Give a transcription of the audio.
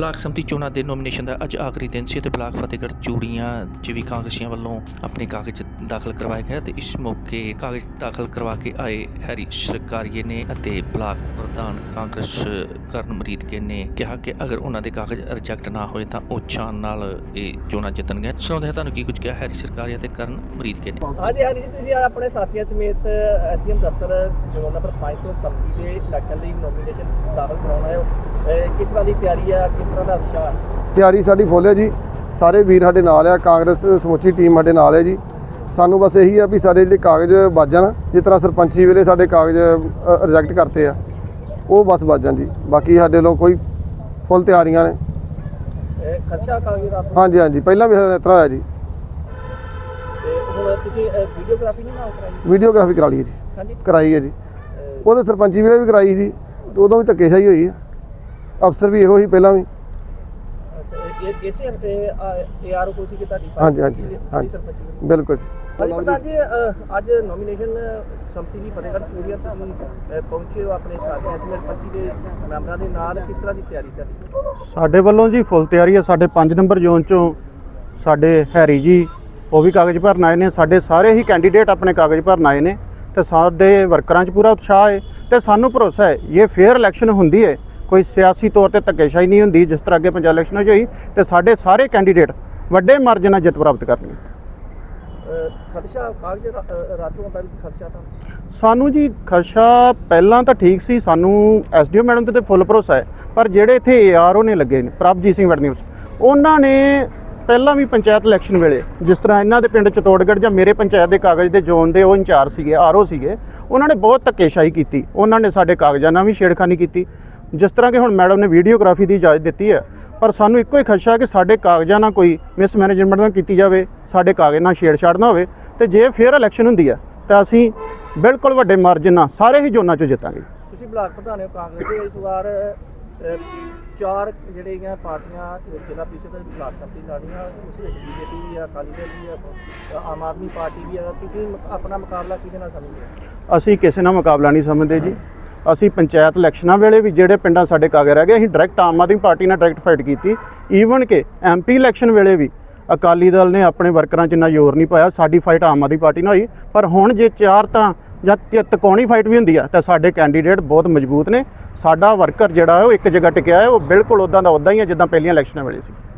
Block ਸੰਮਤੀ ਚੋਣਾਂ ਦੇ nomination ਦਾ ਅੱਜ ਆਖਰੀ ਦਿਨ ਸੀ ਤੇ ਬਲਾਕ ਫਤਿਹਗੜ੍ਹ ਚੂੜੀਆਂ ਚ ਵੀ ਕਾਂਗਰਸੀਆਂ ਵੱਲੋਂ ਆਪਣੇ ਕਾਗਜ਼ ਦਾਖਲ ਕਰਵਾਏ ਗਏ ਤੇ ਇਸ ਮੌਕੇ ਕਾਗਜ਼ ਦਾਖਲ ਕਰਵਾ ਕੇ ਆਏ ਹੈਰੀ ਸਰਕਾਰੀਏ ਨੇ ਅਤੇ ਬਲਾਕ ਪ੍ਰਧਾਨ ਕਾਂਗਰਸ ਕਰਨ ਕੇ ਨੇ ਕਿਹਾ ਕਿ ਅਗਰ ਉਹਨਾਂ ਦੇ ਕਾਗਜ਼ ਰਿਜੈਕਟ ਨਾ ਹੋਏ ਤਾਂ ਉਹ ਸ਼ਾਨ ਨਾਲ ਇਹ ਚੋਣਾਂ ਜਿੱਤਣਗੇ। ਸੁਣਾਉਂਦੇ ਹਾਂ ਤੁਹਾਨੂੰ ਕੀ ਕੁਝ ਕਿਹਾ ਹੈਰੀ ਸਰਕਾਰੀਆ ਤੇ ਕਰਨ ਕੇ ਨੇ? ਹਾਂਜੀ ਹਾਂਜੀ ਜੀ, ਤੁਸੀਂ ਆਪਣੇ ਸਾਥੀਆਂ ਸਮੇਤ ਐਸਡੀਐਮ ਦਫ਼ਤਰ ਜ਼ੋਨ ਨੰਬਰ 5 ਤੋਂ ਸੰਮਤੀ ਦੇ ਇਲੈਕਸ਼ਨ ਲਈ ਨੋਮੀਨੇਸ਼ਨ ਦਾਖਲ ਕਰਾਉਣਾ ਹੈ। ਕਿਸ ਤਰ੍ਹਾਂ ਦੀ ਤਿਆਰੀ ਹੈ ਕਿਸ ਤਰ੍ਹਾਂ ਦਾ ਹੈ? ਤਿਆਰੀ ਸਾਡੀ ਫੁੱਲ ਹੈ ਜੀ। ਸਾਰੇ ਵੀਰ ਸਾਡੇ ਨਾਲ ਆ ਕਾਂਗਰਸ ਸਮੁੱਚੀ ਟੀਮ ਸਾਡੇ ਨਾਲ ਹੈ ਜੀ। ਸਾਨੂੰ ਬਸ ਇਹੀ ਆ ਵੀ ਸਾਡੇ ਜਿਹੜੇ ਕਾਗਜ਼ ਵੱਜ ਜਾਣ ਜਿਸ ਤਰ੍ਹਾਂ ਸਰਪੰਚੀ ਵੇਲੇ ਸਾਡੇ ਕਾਗਜ਼ ਰਿਜੈਕਟ ਕਰਤੇ ਆ। ਉਹ ਬਸ ਵੱਜ ਜਾਣ ਜੀ ਬਾਕੀ ਸਾਡੇ ਵੱਲੋਂ ਕੋਈ ਫੁੱਲ ਤਿਆਰੀਆਂ ਨੇ। ਇਹ ਖਰਚਾ ਕਾਗਜ਼ ਦਾ ਹਾਂਜੀ ਹਾਂਜੀ। ਪਹਿਲਾਂ ਵੀ ਇਸ ਤਰ੍ਹਾਂ ਹੋਇਆ ਜੀ। ਤੇ ਹੁਣ ਤੁਸੀਂ ਵੀਡੀਓਗ੍ਰਾਫੀ ਨਹੀਂ ਨਾ ਕਰਾਈ? ਵੀਡੀਓਗ੍ਰਾਫੀ ਕਰਾ ਲਈ ਹੈ ਜੀ। ਹਾਂਜੀ। ਕਰਾਈ ਹੈ ਜੀ। ਉਹਦੇ ਸਰਪੰਚੀ ਵੇਲੇ ਵੀ ਕਰਾਈ ਜੀ ਤੇ ਉਦੋਂ ਵੀ ਧੱਕੇਸ਼ਾਹੀ ਹੋਈ ਹੈ ਅਫਸਰ ਵੀ ਇਹੋ ਹੀ ਪਹਿਲਾਂ ਵੀ। ਇਹ- ਇਹ ਇਸੇ ਏਆਰਓ ਕੋਲ ਸੀ ਕਿ ਤੁਹਾਡੀ ਹਾਂਜੀ, ਹਾਂਜੀ, ਜਿਹੜੀ ਹਾਂਜੀ। ਸਰਪੰਚੀ ਦੀ? ਬਿਲਕੁਲ ਜੀ ਹਾਂਜੀ ਪ੍ਰਧਾਨ ਜੀ ਅਹ, ਅੱਜ ਨੋਮੀਨੇਸ਼ਨ ਸੰਮਤੀ ਦੀ ਫਤਿਹਗੜ੍ਹ ਚੂੜੀਆਂ ਤੁਸੀਂ ਅਹ, ਪਹੁੰਚੇ ਹੋ ਆਪਣੇ ਸਾਥੀਆਂ ਸਮੇਤ 25 ਦੇ ਮੈਂਬਰਾਂ ਦੇ ਨਾਲ ਕਿਸ ਤਰ੍ਹਾਂ ਦੀ ਤਿਆਰੀ ਤੁਹਾਡੀ ਸਾਡੇ ਵੱਲੋਂ ਜੀ ਫੁੱਲ ਤਿਆਰੀ ਹੈ ਸਾਡੇ 5 ਨੰਬਰ ਜ਼ੋਨ ਚੋਂ ਸਾਡੇ ਹੈਰੀ ਜੀ ਉਹ ਵੀ ਕਾਗਜ਼ ਭਰਨ ਆਏ ਨੇ ਸਾਡੇ ਸਾਰੇ ਹੀ ਕੈਂਡੀਡੇਟ ਆਪਣੇ ਕਾਗਜ਼ ਭਰਨ ਆਏ ਨੇ ਤੇ ਸਾਡੇ ਵਰਕਰਾਂ 'ਚ ਪੂਰਾ ਉਤਸ਼ਾਹ ਹੈ ਤੇ ਸਾਨੂੰ ਭਰੋਸਾ ਹੈ ਇਹ ਫੇਅਰ ਇਲੈਕਸ਼ਨ ਹੁੰਦੀ ਹੈ ਕੋਈ ਸਿਆਸੀ ਤੌਰ ਤੇ ਧੱਕੇਸ਼ਾਹੀ ਨਹੀਂ ਹੁੰਦੀ ਜਿਸ ਤਰ੍ਹਾਂ ਅੱਗੇ ਪੰਜਾਬ ਇਲੈਕਸ਼ਨ ਹੋਈ ਤੇ ਸਾਡੇ ਸਾਰੇ ਕੈਂਡੀਡੇਟ ਵੱਡੇ ਮਾਰਜਨ ਨਾਲ ਜਿੱਤ ਪ੍ਰਾਪਤ ਕਰਨਗੇ। ਖਦਸ਼ਾ ਕਾਗਜ਼ ਦਾ ਵੀ ਖਦਸ਼ਾ ਤਾਂ? ਸਾਨੂੰ ਜੀ ਖਰਚਾ ਪਹਿਲਾਂ ਤਾਂ ਠੀਕ ਸੀ ਸਾਨੂੰ ਐਸਡੀਓ ਮੈਡਮ ਤੇ ਤਾਂ ਫੁੱਲ ਭਰੋਸਾ ਹੈ ਪਰ ਜਿਹੜੇ ਇੱਥੇ ਏਆਰਓ ਨੇ ਲੱਗੇ ਨੇ ਪ੍ਰਭਜੀਤ ਸਿੰਘ ਵੜਨਿਊਸ ਉਹਨਾਂ ਨੇ ਪਹਿਲਾਂ ਵੀ ਪੰਚਾਇਤ ਇਲੈਕਸ਼ਨ ਵੇਲੇ ਜਿਸ ਤਰ੍ਹਾਂ ਇਹਨਾਂ ਦੇ ਪਿੰਡ ਚਤੋੜਗੜ੍ਹ ਜਾਂ ਮੇਰੇ ਪੰਚਾਇਤ ਦੇ ਕਾਗਜ਼ ਦੇ ਜ਼ੋਨ ਦੇ ਉਹ ਇੰਚਾਰਜ ਸੀਗੇ ਆਰਓ ਸੀਗੇ ਉਹਨਾਂ ਨੇ ਬਹੁਤ ਧੱਕੇਸ਼ਾਹੀ ਕੀਤੀ ਉਹਨਾਂ ਨੇ ਸਾਡੇ ਕਾਗਜ਼ਾਂ ਨਾਲ ਵੀ ਛੇੜਖਾਨੀ ਕੀਤੀ ਜਿਸ ਤਰ੍ਹਾਂ ਕਿ ਹੁਣ ਮੈਡਮ ਨੇ ਵੀਡੀਓਗ੍ਰਾਫੀ ਦੀ ਇਜਾਜ਼ਤ ਦਿੱਤੀ ਹੈ ਪਰ ਸਾਨੂੰ ਇੱਕੋ ਹੀ ਖਦਸ਼ਾ ਹੈ ਕਿ ਸਾਡੇ ਕਾਗਜ਼ਾਂ ਨਾਲ ਕੋਈ ਮਿਸਮੈਨੇਜਮੈਂਟ ਨਾ ਕੀਤੀ ਜਾਵੇ ਸਾਡੇ ਕਾਗਜ਼ ਨਾਲ ਛੇੜਛਾੜ ਨਾ ਹੋਵੇ ਤੇ ਜੇ ਫੇਅਰ ਇਲੈਕਸ਼ਨ ਹੁੰਦੀ ਹੈ ਤਾਂ ਅਸੀਂ ਬਿਲਕੁਲ ਵੱਡੇ ਮਾਰਜਨ ਨਾਲ ਸਾਰੇ ਹੀ ਜ਼ੋਨਾਂ 'ਚੋਂ ਜਿੱਤਾਂਗੇ। ਤੁਸੀਂ ਬਲਾਕ ਪ੍ਰਧਾਨ ਹੋ ਕਾਂਗਰਸ ਦੇ ਇਸ ਵਾਰ ਚਾਰ ਜਿਹੜੀਆਂ ਪਾਰਟੀਆਂ ਜ਼ਿਲ੍ਹਾ ਪ੍ਰੀਸ਼ਦ ਦੇ ਬਲਾਕ ਸੰਮਤੀ ਲੜੀਆਂ ਉਸ ਵਿੱਚ ਬੀਜੇਪੀ ਵੀ ਆ ਅਕਾਲੀ ਦਲ ਵੀ ਆ ਆਮ ਆਦਮੀ ਪਾਰਟੀ ਵੀ ਆ ਤੁਸੀਂ ਆਪਣਾ ਮੁਕਾਬਲਾ ਕਿਹਦੇ ਨਾਲ ਸਮਝਦੇ ਅਸੀਂ ਕਿਸੇ ਨਾਲ ਮੁਕਾਬਲਾ ਨਹੀਂ ਸਮਝਦੇ ਜੀ। ਅਸੀਂ ਪੰਚਾਇਤ ਇਲੈਕਸ਼ਨਾਂ ਵੇਲੇ ਵੀ ਜਿਹੜੇ ਪਿੰਡਾਂ ਸਾਡੇ ਕਾਗਜ਼ ਰਹਿ ਗਏ, ਅਸੀਂ ਡਾਇਰੈਕਟ ਆਮ ਆਦਮੀ ਪਾਰਟੀ ਨਾਲ ਡਾਇਰੈਕਟ ਫਾਈਟ ਕੀਤੀ। ਈਵਨ ਕਿ ਐਮਪੀ ਇਲੈਕਸ਼ਨ ਵੇਲੇ ਵੀ ਅਕਾਲੀ ਦਲ ਨੇ ਆਪਣੇ ਵਰਕਰਾਂ 'ਚ ਇੰਨਾ ਜ਼ੋਰ ਨਹੀਂ ਪਾਇਆ, ਸਾਡੀ ਫਾਈਟ ਆਮ ਆਦਮੀ ਪਾਰਟੀ ਨਾਲ ਹੋਈ। ਪਰ ਹੁਣ ਜੇ ਚਾਰ ਤਾਂ ਜਾਂ ਤ- ਤਕੌਣੀ ਫਾਈਟ ਵੀ ਹੁੰਦੀ ਆ, ਤਾਂ ਸਾਡੇ ਕੈਂਡੀਡੇਟ ਬਹੁਤ ਮਜ਼ਬੂਤ ਨੇ। ਸਾਡਾ ਵਰਕਰ ਜਿਹੜਾ ਹੈ ਉਹ ਇੱਕ ਜਗ੍ਹਾ ਟਿਕਿਆ ਹੈ, ਉਹ ਬਿਲਕੁਲ ਉਦਾਂ ਦਾ ਉਦਾਂ ਹੀ ਹੈ ਜਿੱਦਾਂ ਪਹਿਲੀਆਂ ਇਲੈਕਸ਼ਨਾਂ ਵੇਲੇ ਸੀ।